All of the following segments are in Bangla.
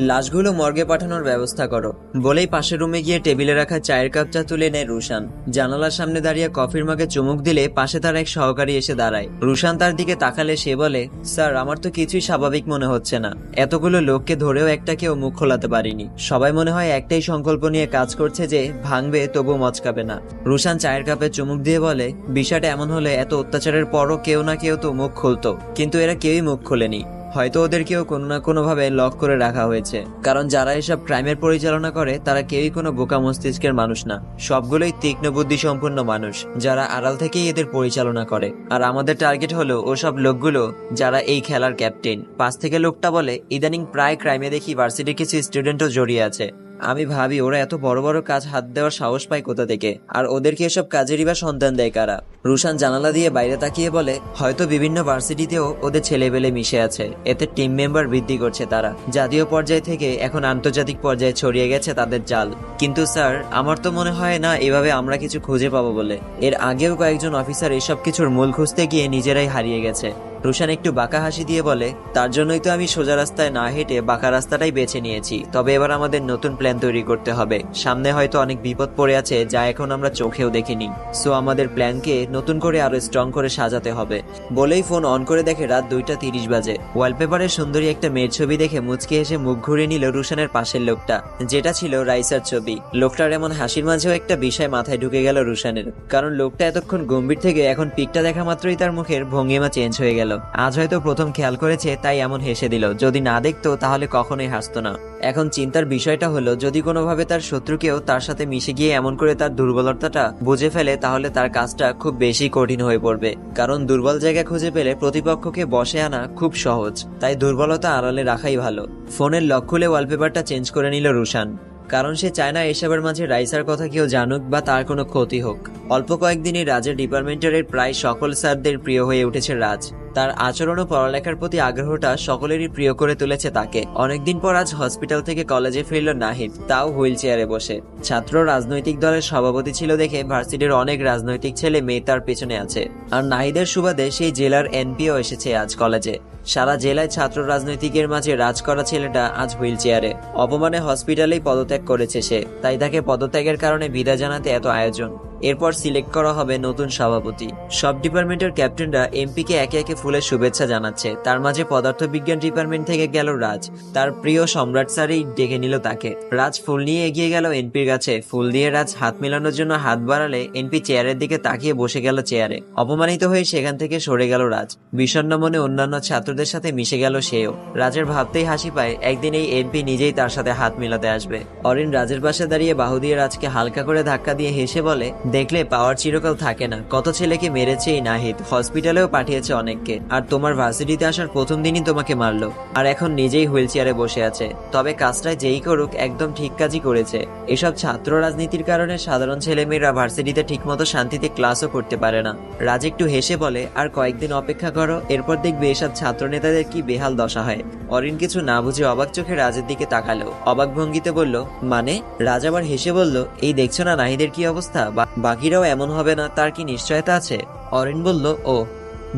লাশগুলো মর্গে পাঠানোর ব্যবস্থা করো। বলেই পাশের রুমে গিয়ে টেবিলে রাখা চায়ের কাপটা তুলে নেয় রুশান। জানালার সামনে দাঁড়িয়ে কফির মাকে চুমুক দিলে পাশে তার এক সহকারী এসে দাঁড়ায়। রুশান তার দিকে তাকালে সে বলে, স্যার, আমার তো কিছুই স্বাভাবিক মনে হচ্ছে না। এতগুলো লোককে ধরেও একটা কেউ মুখ খোলাতে পারিনি। সবাই মনে হয় একটাই সংকল্প নিয়ে কাজ করছে যে, ভাঙবে তবু মচকাবে না। রুশান চায়ের কাপে চুমুক দিয়ে বলে, বিষয়টা এমন হলে এত অত্যাচারের পরও কেউ না কেউ তো মুখ খুলতো। কিন্তু এরা কেউই মুখ খোলেনি। হয়তো ওদেরকেও কোনো না কোনোভাবে লক করে রাখা হয়েছে। কারণ যারা এসব ক্রাইমের পরিচালনা করে, তারা কেউই কোনো বোকা মস্তিষ্কের মানুষ না। সবগুলোই তীক্ষ্ণ বুদ্ধি সম্পন্ন মানুষ, যারা আড়াল থেকেই এদের পরিচালনা করে। আর আমাদের টার্গেট হলো ওসব লোকগুলো যারা এই খেলার ক্যাপ্টেন পাশ থেকে লোকটা বলে, ইদানিং প্রায় ক্রাইমে দেখি ভার্সিটির কিছু স্টুডেন্টও জড়িয়ে আছে। আমি ভাবি, ওরা এত বড় বড় কাজ হাত দেওয়ার সাহস পায় কোথা থেকে? আর ওদেরকে এসব কাজেরই বা সন্তান দেয় কারা? রুশান জানালা দিয়ে বাইরে তাকিয়ে বলে, হয়তো বিভিন্ন ভার্সিটিতেও ওদের ছেলেবেলে মিশে আছে। এতে টিম মেম্বার বৃদ্ধি করছে তারা। জাতীয় পর্যায় থেকে এখন আন্তর্জাতিক পর্যায়ে ছড়িয়ে গেছে তাদের জাল। কিন্তু স্যার, আমার তো মনে হয় না এভাবে আমরা কিছু খুঁজে পাবো বলে। এর আগেও কয়েকজন অফিসার এসব কিছুর মূল খুঁজতে গিয়ে নিজেরাই হারিয়ে গেছে। রুশান একটু বাঁকা হাসি দিয়ে বলে, তার জন্যই তো আমি সোজা রাস্তায় না হেঁটে বাঁকা রাস্তাটাই বেছে নিয়েছি। তবে এবার আমাদের নতুন প্ল্যান তৈরি করতে হবে। সামনে হয়তো অনেক বিপদ পড়ে আছে যা এখন আমরা চোখেও দেখিনি। সো আমাদের প্ল্যানকে নতুন করে আরও স্ট্রং করে সাজাতে হবে। বলেই ফোন অন করে দেখে রাত দুইটা তিরিশ বাজে। ওয়ালপেপারে সুন্দরী একটা মেয়ের ছবি দেখে মুচকে এসে মুখ ঘুরে নিল রুশানের পাশের লোকটা। যেটা ছিল রাইসার ছবি। লোকটার এমন হাসির মাঝেও একটা বিষয় মাথায় ঢুকে গেল রুশানের। কারণ লোকটা এতক্ষণ গম্ভীর থেকে এখন পিকটা দেখা মাত্রই তার মুখের ভঙ্গিমা চেঞ্জ হয়ে গেল। আজ হয়তো প্রথম খেয়াল করেছে, তাই এমন হেসে দিল, যদি না দেখতো, তাহলে কখনোই হাসতো না। এখন চিন্তার বিষয়টা হলো, যদি কোনোভাবে তার শত্রুকেও তার সাথে মিশে গিয়ে এমন করে তার দুর্বলতাটা বুঝে ফেলে, তাহলে তার কাজটা খুব বেশি কঠিন হয়ে পড়বে। কারণ দুর্বল জায়গা খুঁজে পেলে প্রতিপক্ষকে বসে আনা খুব সহজ। তাই দুর্বলতা আড়ালে রাখাই ভালো। ফোনের লক খুলে ওয়ালপেপারটা চেঞ্জ করে নিল রুশান। কারণ সে চায় না এসবের মাঝে রাইসার কথা কেউ জানুক বা তার কোনো ক্ষতি হোক। অল্প কয়েকদিনই রাজের ডিপার্টমেন্টের প্রায় সকল স্যারদের প্রিয় হয়ে উঠেছে রাজ। তার আচরণ ও পড়ালেখার প্রতি আগ্রহটা সকলেরই প্রিয় করে তুলেছে তাকে। অনেকদিন পর আজ হসপিটাল থেকে কলেজে ফিরল নাহিদ। তাও হুইল চেয়ারে বসে। ছাত্র রাজনৈতিক দলের সভাপতি ছিল দেখে ভার্সিটির অনেক রাজনৈতিক ছেলে মেয়ে তার পেছনে আছে। আর নাহিদের সুবাদে সেই জেলার এনপিও এসেছে আজ কলেজে। সারা জেলায় ছাত্র রাজনৈতিকের মাঝে রাজ করা ছেলেটা আজ হুইল চেয়ারে অপমানে হসপিটালেই পদত্যাগ করেছে সে। তাই তাকে পদত্যাগের কারণে বিদায় জানাতে এত আয়োজন। এরপর সিলেক্ট করা হবে নতুন সভাপতি। সব ডিপার্টমেন্টের ক্যাপ্টেনরা এমপিকে একে একে ফুলের শুভেচ্ছা জানাচ্ছে। তার মাঝে পদার্থবিজ্ঞান ডিপার্টমেন্ট থেকে গেল রাজ। তার প্রিয় সম্রাট স্যারই ডেকে নিল তাকে। রাজ ফুল নিয়ে এগিয়ে গেল এনপির কাছে। ফুল দিয়ে রাজ হাত মেলানোর জন্য হাত বাড়ালে এনপি চেয়ারের দিকে তাকিয়ে বসে গেল চেয়ারে। অপমানিত হয়ে সেখান থেকে সরে গেল রাজ। বিষণ্ণ মনে অন্যান্য ছাত্রদের সাথে মিশে গেল সেও। রাজের ভাবতেই হাসি পায়, একদিন এই এমপি নিজেই তার সাথে হাত মেলাতে আসবে। অরিন রাজের পাশে দাঁড়িয়ে বাহু দিয়ে রাজকে হালকা করে ধাক্কা দিয়ে হেসে বলে, দেখলে পাওয়ার চিরকাল থাকে না। কত ছেলেকে মেরেছে এই নাহিদ। হসপিটালেও পাঠিয়েছে অনেককে। আর তোমার ভার্সিটিতে আসার প্রথম দিনই তোমাকে মারলো। আর এখন নিজেই হুইল চেয়ারে বসে আছে। তবে কাজটা যেই করুক, একদম ঠিক কাজই করেছে। এসব ছাত্র রাজনীতির কারণে সাধারণ ছেলেমেয়েরা ভার্সিটিতে ঠিকমতো শান্তিতে ক্লাসও করতে পারে না। রাজ একটু হেসে বলে, আর কয়েকদিন অপেক্ষা করো, এরপর দেখবে এসব ছাত্র নেতাদের কি বেহাল দশা হয়? অরিন কিছু না বুঝে অবাক চোখে রাজের দিকে তাকালো। অবাক ভঙ্গিতে বলল মানে? রাজ আবার হেসে বলল, এই দেখছ না নাহিদের কি অবস্থা? বাকিরাও এমন হবে না, তার কি নিশ্চয়তা আছে? অরিন বলল, ও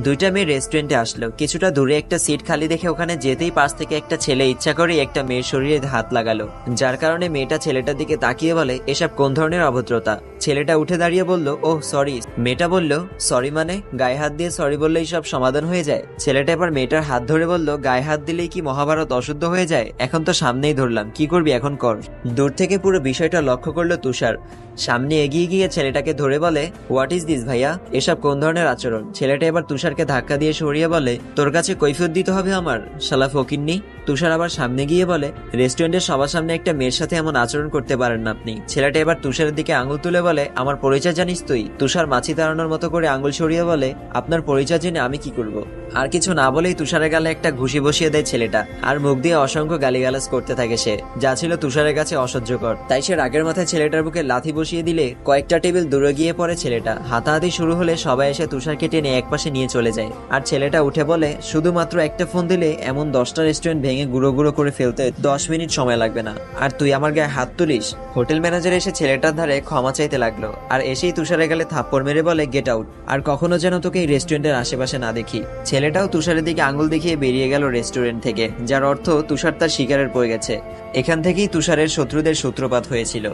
দুইটা মেয়ে রেস্টুরেন্টে আসলো। কিছুটা দূরে একটা সিট খালি দেখে ওখানে যেতেই পাশ থেকে একটা ছেলে ইচ্ছা করে একটা মেয়ের শরীরে হাত লাগালো। যার কারণে মেয়েটা ছেলেটার দিকে তাকিয়ে বলে, এসব কোন ধরনের অভদ্রতা? ছেলেটা উঠে দাঁড়িয়ে বলল ও সরি মেয়েটা বলল সরি মানে? গায়ে হাত দিয়ে সরি বললেই সব সমাধান হয়ে যায়? ছেলেটা এবার মেয়েটার হাত ধরে বলল, গায়ে হাত দিলেই কি মহাভারত অশুদ্ধ হয়ে যায়? এখন তো সামনেই ধরলাম। কি করবি এখন কর? দূর থেকে পুরো বিষয়টা লক্ষ্য করল তুষার। সামনে এগিয়ে গিয়ে ছেলেটাকে ধরে বলে হোয়াট ইজ দিস ভাইয়া? এসব কোন ধরনের আচরণ? ছেলেটা এবার তুষারকে ধাক্কা দিয়ে সরিয়ে বলে, তোর কাছে কৈফিয়ত দিতে হবে আমার, শালা ফকিন্নি? তুষার আবার সামনে গিয়ে বলে রেস্টুরেন্টের সবার সামনে একটা মেয়ের সাথে এমন আচরণ করতে পারেন না আপনি। ছেলেটা এবার তুষারের দিকে আঙুল তুলে বলে, আমার পরিচয় জানিস তুই? তুষার মাছি তাড়ানোর মতো করে আঙুল সরিয়ে বলে, আপনার পরিচয় জেনে আমি কি করব? আর কিছু না বলেই তুষারের গালে একটা ঘুষি বসিয়ে দেয় ছেলেটা, আর মুখ দিয়ে অসংখ্য গালিগালাজ করতে থাকে সে, যা ছিল তুষারের কাছে অসহ্যকর। তাই সে রাগের মাথায় ছেলেটার বুকে লাথি বসিয়ে বসিয়ে দিলে কয়েকটা টেবিল দূরে গিয়ে পড়ে ছেলেটা। হাতাহাতি শুরু হলে সবাই এসে তুষারকে টেনে একপাশে নিয়ে চলে যায়। আর ছেলেটা উঠে বলে, শুধুমাত্র একটা ফোন দিলে এমন দশটা রেস্টুরেন্ট ভেঙে গুঁড়ো গুঁড়ো করে ফেলতে দশ মিনিট সময় লাগবে না। আর তুই আমার গায়ে হাত তুলিস? হোটেল ম্যানেজার এসে ছেলেটার ধারে ক্ষমা চাইতে লাগল। আর এসেই তুষারের গেলে থাপ্পড় মেরে বলে গেট আউট আর কখনো যেন তোকে এই রেস্টুরেন্টের আশেপাশে না দেখি। ছেলেটাও তুষারের দিকে আঙুল দেখিয়ে বেরিয়ে গেল রেস্টুরেন্ট থেকে, যার অর্থ তুষার তার শিকারের পড়ে গেছে। এখান থেকেই তুষারের শত্রুদের সূত্রপাত হয়েছিল।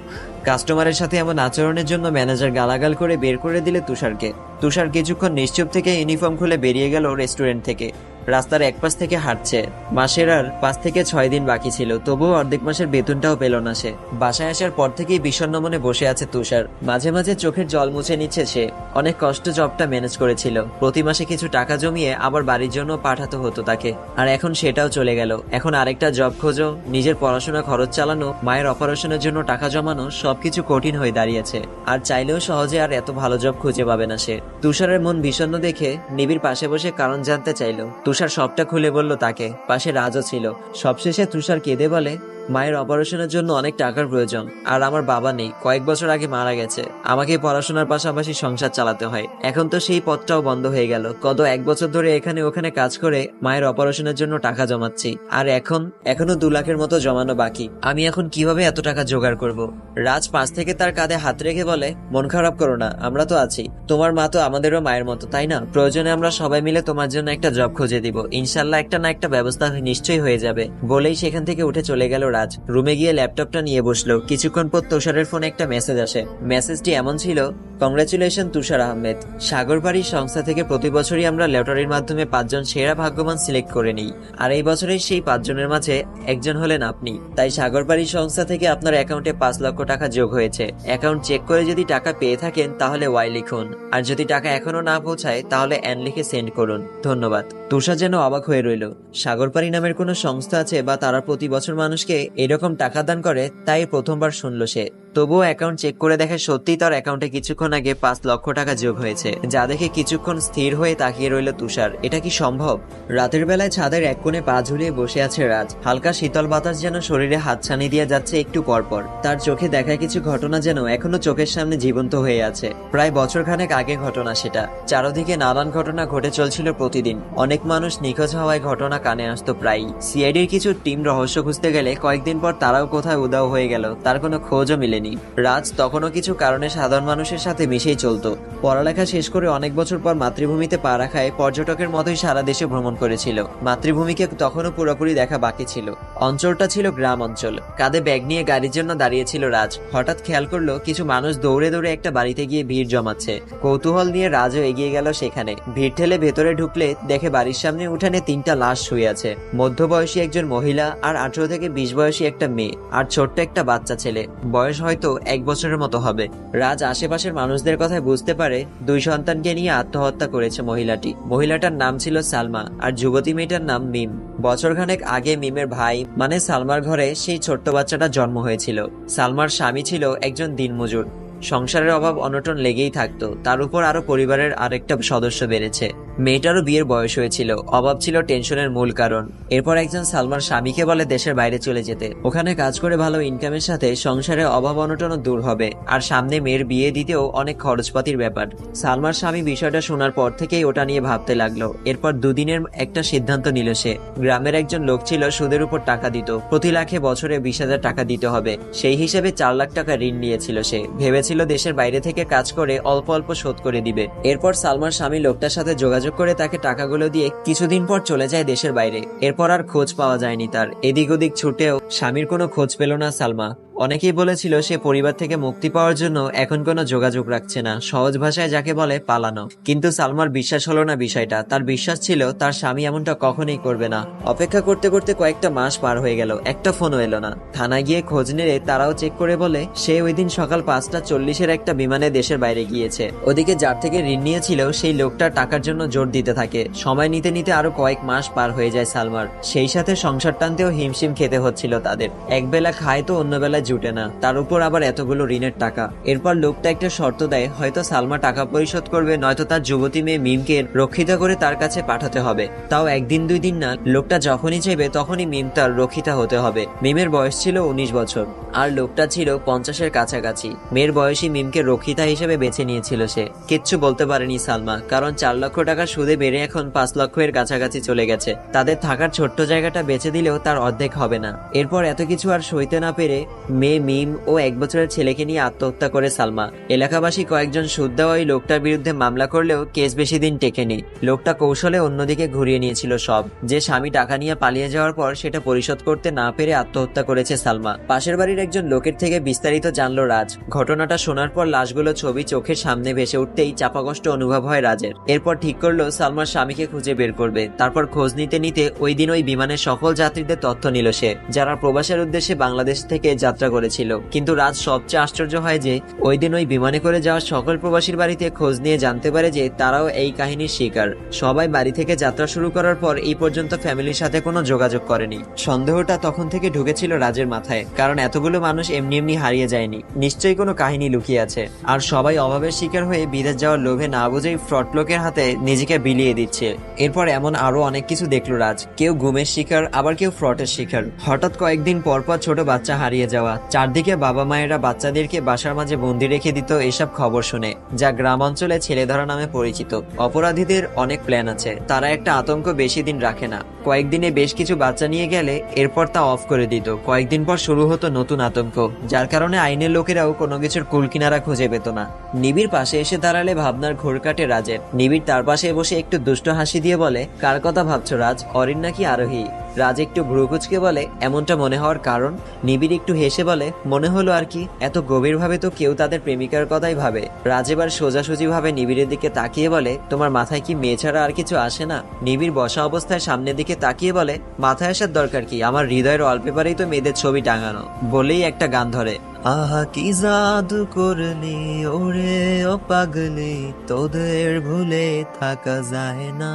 কাস্টমারের সাথে এমন আচরণের জন্য ম্যানেজার গালাগাল করে বের করে দিলে তুষারকে। তুষার কিছুক্ষণ নিশ্চুপ থেকে ইউনিফর্ম খুলে বেরিয়ে গেল রেস্টুরেন্ট থেকে। রাস্তার এক পাশ থেকে হাঁটছে। মাসের আর পাঁচ থেকে ছয় দিন বাকি ছিল, তবুও অর্ধেক মাসের বেতনটাও পেল না সে। বাসায় আসার পর থেকেই বিষণ্ণ মনে বসে আছে তুষার। মাঝে মাঝে চোখের জল মুছে নিচ্ছে সে। অনেক কষ্ট জবটা ম্যানেজ করেছিল। প্রতি মাসে কিছু টাকা জমিয়ে আবার বাড়ির জন্য পাঠাতে হতো তাকে। আর এখন সেটাও চলে গেল। এখন আরেকটা জব খোঁজো, নিজের পড়াশোনা, খরচ চালানো, মায়ের অপারেশনের জন্য টাকা জমানো, সবকিছু কঠিন হয়ে দাঁড়িয়েছে। আর চাইলেও সহজে আর এত ভালো জব খুঁজে পাবে না সে। তুষারের মন বিষণ্ণ দেখে নিবিড় পাশে বসে কারণ জানতে চাইলো। তুষার সবটা খুলে বলল তাকে। পাশে রাজও ছিল। সবশেষে তুষার কেঁদে বলে মায়ের অপারেশনের জন্য অনেক টাকার প্রয়োজন, আর আমার বাবা নেই, কয়েক বছর আগে মারা গেছে। আমাকে পড়াশোনার পাশাপাশি সংসার চালাতে হয়। এখন তো সেই পথটাও বন্ধ হয়ে গেল। গত এক বছর ধরে এখানে ওখানে কাজ করে মায়ের অপারেশনের জন্য টাকা জমাচ্ছি। আর এখন, এখনও দু লাখের মতো জমানো বাকি। আমি এখন কীভাবে এত টাকা জোগাড় করব? রাজ পাশ থেকে তার কাঁধে হাত রেখে বলে, মন খারাপ করো না, আমরা তো আছি। তোমার মা তো আমাদেরও মায়ের মতো, তাই না? প্রয়োজনে আমরা সবাই মিলে তোমার জন্য একটা জব খুঁজে দিব। ইনশাল্লাহ একটা না একটা ব্যবস্থা নিশ্চয়ই হয়ে যাবে। বলেই সেখান থেকে উঠে চলে গেল রাজ রুমে গিয়ে ল্যাপটপটা নিয়ে বসল। কিছুক্ষণ পর তুষারের ফোনে একটা মেসেজ আসে। মেসেজটি এমন ছিল, কংগ্রেচুলেশন, তুষার আহমেদ। সাগরবাড়ি সংস্থা থেকে প্রতি বছরই আমরা লটারির মাধ্যমে পাঁচজন সেরা ভাগ্যবান সিলেক্ট করে নিই। আর এই বছরের সেই পাঁচজনের মাঝে একজন হলেন আপনি। তাই সাগরবাড়ি সংস্থা থেকে আপনার অ্যাকাউন্টে পাঁচ লক্ষ টাকা যোগ হয়েছে। অ্যাকাউন্ট চেক করে যদি টাকা পেয়ে থাকেন, তাহলে ওয়াই লিখুন। আর যদি টাকা এখনও না পৌঁছায়, তাহলে অ্যান লিখে সেন্ড করুন। ধন্যবাদ। তুষার যেন অবাক হয়ে রইল। সাগরপাড়ি নামের কোনো সংস্থা আছে বা তারা প্রতি বছর মানুষকে এরকম টাকা দান করে তাই প্রথমবার শুনল সে। তবুও অ্যাকাউন্ট চেক করে দেখে সত্যিই তার অ্যাকাউন্টে কিছুক্ষণ আগে পাঁচ লক্ষ টাকা যোগ হয়েছে। যা দেখে কিছুক্ষণ স্থির হয়ে তাকিয়ে রইল তুষার। এটা কি সম্ভব? রাতের বেলায় ছাদের এক কোণে পা ঝুলিয়ে বসে আছে রাজ। হালকা শীতল বাতাস যেন শরীরে হাতছানি দিয়ে যাচ্ছে একটু পরপর। তার চোখে দেখা কিছু ঘটনা যেন এখনও চোখের সামনে জীবন্ত হয়ে আছে। প্রায় বছর খানেক আগে ঘটনা সেটা। চারদিকে নানান ঘটনা ঘটে চলছিল প্রতিদিন। অনেক মানুষ নিখোঁজ হওয়ায় ঘটনা কানে আসতো প্রায়ই। সিআইডির কিছু টিম রহস্য খুঁজতে গেলে কয়েকদিন পর তারাও কোথায় উদাও হয়ে গেল। তার কোনো খোঁজও মিলেনি। রাজ তখনও কিছু কারণে সাধারণ মানুষের সাথে মিশেই চলত। পড়ালেখা শেষ করে অনেক বছর পর মাতৃভূমিতে পা রাখায় পর্যটকের মতোই সারা দেশে ভ্রমণ করেছিল। মাতৃভূমিকে তখনও পুরোপুরি দেখা বাকি ছিল। অঞ্চলটা ছিল গ্রাম অঞ্চল। কাঁধে ব্যাগ নিয়ে গাড়ির জন্য দাঁড়িয়েছিল রাজ। হঠাৎ খেয়াল করল কিছু মানুষ দৌড়ে দৌড়ে একটা বাড়িতে গিয়ে ভিড় জমাচ্ছে। কৌতূহল নিয়ে রাজও এগিয়ে গেল সেখানে। ভিড় ঠেলে ভেতরে ঢুকলে দেখে বাড়ির সামনে উঠানে তিনটা লাশ শুয়ে আছে। মধ্যবয়সী একজন মহিলা আর আঠারো থেকে বিশ বয়সী একটা মেয়ে আর ছোট্ট একটা বাচ্চা ছেলে। বয়স হয়তো এক বছরের মতো হবে। রাজ আশেপাশের মানুষদের কথায় বুঝতে পারে দুই সন্তানকে নিয়ে আত্মহত্যা করেছে মহিলাটি। মহিলাটার নাম ছিল সালমা আর যুবতী মেয়েটার নাম মিম। বছরখানেক আগে মিমের ভাই মানে সালমার ঘরে সেই ছোট্ট বাচ্চাটা জন্ম হয়েছিল। সালমার স্বামী ছিল একজন দিনমজুর। সংসারের অভাব অনটন লেগেই থাকতো। তার উপর আরও পরিবারের আরেকটা সদস্য বেড়েছে। মেয়েটারও বিয়ের বয়স হয়েছিল। অভাব ছিল টেনশনের মূল কারণ। এরপর একজন সালমার স্বামীকে বলে দেশের বাইরে চলে যেতে। ওখানে কাজ করে ভালো ইনকামের সাথে সংসারে অভাব অনটনও দূর হবে। আর সামনে মেয়ের বিয়ে দিতেও অনেক খরচপাতির ব্যাপার। সালমার স্বামী বিষয়টা শোনার পর থেকেই ওটা নিয়ে ভাবতে লাগল। এরপর দুদিনের একটা সিদ্ধান্ত নিল সে। গ্রামের একজন লোক ছিল সুদের উপর টাকা দিত। প্রতি লাখে বছরে বিশ হাজার টাকা দিতে হবে। সেই হিসেবে চার লাখ টাকা ঋণ নিয়েছিল সে। ভেবেছিল দেশের বাইরে থেকে কাজ করে অল্প অল্প শোধ করে দিবে। এরপর সালমার স্বামী লোকটার সাথে যোগাযোগ করে তাকে টাকাগুলো দিয়ে কিছুদিন পর চলে যায় দেশের বাইরে। এরপর আর খোঁজ পাওয়া যায়নি তার। এদিক ওদিক ছুটেও স্বামীর কোনো খোঁজ পেল না সালমা। অনেকেই বলেছিল সে পরিবার থেকে মুক্তি পাওয়ার জন্য এখন কোনো যোগাযোগ রাখছে না, সহজ ভাষায় যাকে বলে পালানো। কিন্তু সালমার বিশ্বাস হলো না বিষয়টা, তার বিশ্বাস ছিল তার স্বামী এমনটা কখনোই করবে না। অপেক্ষা করতে করতে কয়েকটা মাস পার হয়ে গেল, একটা ফোনও এলো না। থানায় গিয়ে খোঁজ নিলে তারাও চেক করে বলে, সে ওই দিন সকাল পাঁচটা চল্লিশের একটা বিমানে দেশের বাইরে গিয়েছে। ওদিকে যার থেকে ঋণ নিয়েছিল, সেই লোকটা টাকার জন্য জোর দিতে থাকে। সময় নিতে নিতে আরও কয়েক মাস পার হয়ে যায় সালমার। সেই সাথে সংসার টানতেও হিমশিম খেতে হচ্ছিল তাদের। একবেলা খায় তো অন্য বেলায় জুটে না। তার উপর আবার এতগুলো ঋণের টাকা। এরপর লোকটা একটা শর্ত দেয়, হয়তো সালমা টাকা পরিশোধ করবে, নয়তো তার যুবতী মেয়ে মিমকে রক্ষিত করে তার কাছে পাঠাতে হবে। তাও একদিন, দুই দিন না, লোকটা যখনই চাইবে তখনই মিম তার রক্ষিতা হতে হবে। মিমের বয়স ছিল উনিশ বছর, আর লোকটা ছিল পঞ্চাশের কাছাকাছি। মেয়ের বয়সী মিমকে রক্ষিতা হিসেবে বেছে নিয়েছিল সে। কিচ্ছু বলতে পারেনি সালমা, কারণ চার লক্ষ টাকার সুদে বেড়ে এখন পাঁচ লক্ষ এর কাছাকাছি চলে গেছে। তাদের থাকার ছোট্ট জায়গাটা বেছে দিলেও তার অর্ধেক হবে না। এরপর এত কিছু আর সইতে না পেরে মেয়ে মিম ও এক বছরের ছেলেকে নিয়ে আত্মহত্যা করে সালমা। এলাকাবাসী কয়েকজন দেওয়া ওই লোকটার বিরুদ্ধে মামলা করলেও কেস বেশি দিন টেকেনি। লোকটা কৌশলে অন্যদিকে ঘুরিয়ে নিয়েছিল সব। যে স্বামী টাকা নিয়ে পালিয়ে যাওয়ার পর সেটা পরিশোধ করতে না পেরে আত্মহত্যা করেছে সালমা। পাশের বাড়ির একজন লোকের থেকে বিস্তারিত জানলো রাজ। ঘটনাটা শোনার পর লাশগুলো ছবি চোখের সামনে ভেসে উঠতেই চাপাকষ্ট অনুভব হয় রাজের। এরপর ঠিক করল সালমার স্বামীকে খুঁজে বের করবে। তারপর খোঁজ নিতে নিতে ওই দিন ওই বিমানের সকল যাত্রীদের তথ্য নিল সে, যারা প্রবাসের উদ্দেশ্যে বাংলাদেশ থেকে যাত্রা করেছিল। কিন্তু রাজ সবচেয়ে আশ্চর্য হয় যে, ওই দিন ওই বিমানে করে যাওয়া সকল প্রবাসীর বাড়িতে খোঁজ নিয়ে জানতে পারে যে তারাও এই কাহিনীর শিকার। সবাই বাড়ি থেকে যাত্রা শুরু করার পর এই পর্যন্ত ফ্যামিলির সাথে কোনো যোগাযোগ করেনি। সন্দেহটা তখন থেকে ঢুকেছিল রাজের মাথায়, কারণ এতগুলো মানুষ এমনি এমনি হারিয়ে যায়নি। নিশ্চয়ই কোনো কাহিনী লুকিয়ে আছে। আর সবাই অভাবের শিকার হয়ে বিদেশ যাওয়ার লোভে না বুঝেই ফ্রড লোকের হাতে নিজেকে বিলিয়ে দিচ্ছে। এরপর এমন আরও অনেক কিছু দেখল রাজ। কেউ গুমের শিকার, আবার কেউ ফ্রডের শিকার। হঠাৎ কয়েকদিন পর পর ছোট বাচ্চা হারিয়ে যাওয়া। চারদিকে বাবা মায়েরা বাচ্চাদেরকে বাসার মাঝে বন্দি রেখে দিত এসব খবর শুনে, যা গ্রাম অঞ্চলে ছেলে ধরা নামে পরিচিত। অপরাধীদের অনেক প্ল্যান আছে, তারা একটা আতঙ্ক বেশি দিন রাখে না। কয়েকদিনে বেশ কিছু বাচ্চা নিয়ে গেলে এরপর তা অফ করে দিত। কয়েকদিন পর শুরু হতো নতুন আতঙ্ক, যার কারণে আইনের লোকেরাও কোনো কিছুর কুলকিনারা খুঁজে পেত না। নিবিড় পাশে এসে দাঁড়ালে ভাবনার ঘোর কাটে রাজের। নিবিড় তার পাশে বসে একটু দুষ্ট হাসি দিয়ে বলে, কার কথা ভাবছ রাজ? অরিন নাকি আরোহী? রাজ একটু ভ্রুকুচকে বলে, এমনটা মনে হওয়ার কারণ? নিবিড় একটু হেসে বলে, মনে হলো আর কি, এত গভীরভাবে তো কেউ তাদের প্রেমিকার কথাই ভাবে। রাজ এবার সোজাসুজি ভাবে নিবিড়ের দিকে তাকিয়ে বলে, তোমার মাথায় কি মেয়ে ছাড়া আর কিছু আসে না? নিবিড় বসা অবস্থায় সামনের দিকে তাকিয়ে বলে, মাথায় আসার দরকার কি? আমার হৃদয়ের ওয়ালপেপারেই তো মেয়েদের ছবি টাঙানো। বলেই একটা গান ধরে, আহা, কি জাদু করলি, ওরে ও পাগলি, তোদের ভুলে থাকা যায় না।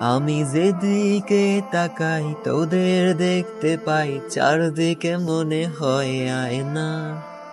আমি যেদিকে তাকাই তোদের দেখতে পাই চারদিকে মনে হয় আয়না।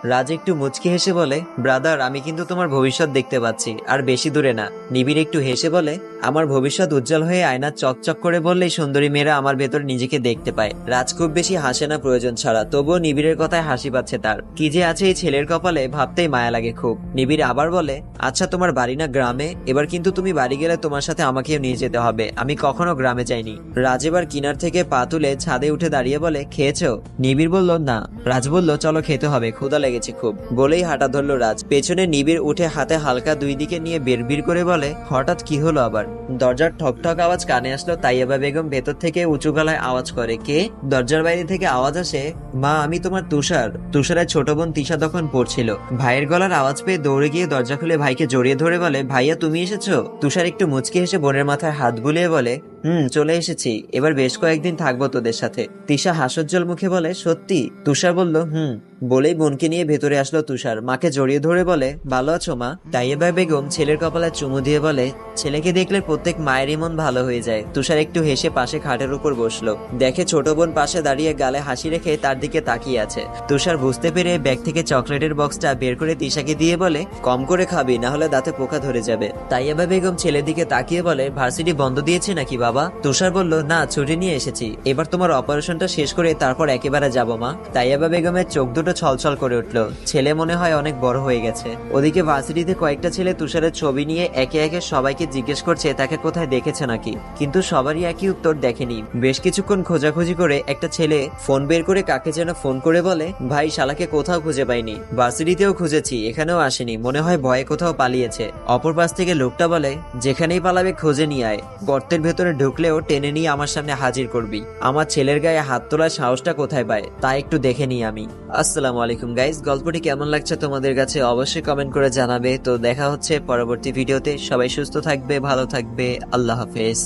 রাজ একটু মুচকি হেসে বলে, ব্রাদার, আমি কিন্তু তোমার ভবিষ্যৎ দেখতে পাচ্ছি, আর বেশি দূরে না। নিবিড় একটু হেসে বলে, আমার ভবিষ্যৎ উজ্জ্বল হয়ে আয়না চকচক করে বললেই সুন্দরী মেয়েরা আমার ভেতর নিজেকে দেখতে পায়। রাজ খুব বেশি হাসে না প্রয়োজন ছাড়া, তবুও নিবিড়ের কথায় হাসি পাচ্ছে তার। কি যে আছে এই ছেলের কপালে ভাবতেই মায়া লাগে খুব। নিবিড় আবার বলে আচ্ছা তোমার বাড়ি না গ্রামে? এবার কিন্তু তুমি বাড়ি গেলে তোমার সাথে আমাকেও নিয়ে যেতে হবে। আমি কখনো গ্রামে যাইনি। রাজ এবার কিনার থেকে পা তুলে ছাদে উঠে দাঁড়িয়ে বলে, খেয়েছো? নিবিড় বলল, না। রাজ বলল, চলো খেতে হবে ক্ষুদা লেগেছে খুব। বলেই হাঁটা ধরলো রাজ। পেছনে নিবিড় উঠে হাতে হালকা দুই দিকে নিয়ে বেরবির করে বলে, হঠাৎ কি হলো আবার? দরজার ঠক ঠক আওয়াজ কানে আসলো তাইয়াবা বেগম ভেতর থেকে উঁচু গলায় আওয়াজ করে, কে? দরজার বাইরে থেকে আওয়াজ আসে, মা, আমি তোমার তুষার। তুষারের ছোট বোন তিশা তখন পড়ছিল। ভাইয়ের গলার আওয়াজ পেয়ে দৌড়ে গিয়ে দরজা খুলে ভাইকে জড়িয়ে ধরে বলে, ভাইয়া, তুমি এসেছ? তুষার একটু মুচকি হেসে বোনের মাথায় হাত বুলিয়ে বলে হুম, চলে এসেছি। এবার বেশ কয়েকদিন থাকব তোদের সাথে। তিশা হাসজ্জ্বল মুখে বলে, সত্যি? তুষার বলল, হুম। বলেই বোনকে নিয়ে ভেতরে আসলো তুষার। মাকে জড়িয়ে ধরে বলে, ভালো আছো মা? তাইয়েবা বেগম ছেলের কপালে চুমু দিয়ে বলে, ছেলেকে দেখলে প্রত্যেক মায়েরই মন ভালো হয়ে যায়। তুষার একটু হেসে পাশে খাটের উপর বসল। দেখে ছোট বোন পাশে দাঁড়িয়ে গালে হাসি রেখে তার দিকে তাকিয়ে আছে। তুষার বুঝতে পেরে ব্যাগ থেকে চকলেটের বক্সটা বের করে তিশাকে দিয়ে বলে, কম করে খাবি না হলে দাঁতে পোকা ধরে যাবে। তাইয়েবা বেগম ছেলের দিকে তাকিয়ে বলে, ভার্সিটি বন্ধ দিয়েছে নাকি বাবা? তুষার বলল, না, ছুটি নিয়ে এসেছি। এবার তোমার অপারেশনটা শেষ করে তারপর একেবারে যাব, মা। তাইয়াবা বেগমের চোখ দুটো ছলছল করে উঠল। ছেলে মনে হয় অনেক বড় হয়ে গেছে। ওদিকে ভার্সিটিতে কয়েকটা ছেলে তুষারের ছবি নিয়ে একে একে সবাইকে জিজ্ঞেস করছে, তাকে কোথায় দেখেছে নাকি? কিন্তু সবারই একই উত্তর দেখেনি। বেশ কিছুক্ষণ খোঁজাখুঁজি করে একটা ছেলে ফোন বের করে কাকে যেন ফোন করে বলে, ভাই, শালাকে কোথাও খুঁজে পাইনি। ভার্সিটিতেও খুঁজেছি, এখানেও আসেনি। মনে হয় ভয়ে কোথাও পালিয়েছে। অপর পাশ থেকে লোকটা বলে, যেখানেই পালাবে খোঁজে নিয়ে আয়। গর্তের ভেতরে ঢুকলেও টেনে নিয়ে আমার সামনে হাজির করবি। আমার ছেলের গায়ে হাত তোলার সাহসটা কোথায় পায়, তা একটু দেখে নিই আমি। আসসালামু আলাইকুম গাইজ গল্পটি কেমন লাগছে তোমাদের কাছে অবশ্যই কমেন্ট করে জানাবে। তো দেখা হচ্ছে পরবর্তী ভিডিওতে। সবাই সুস্থ থাকবে, ভালো থাকবে। আল্লাহ হাফেজ।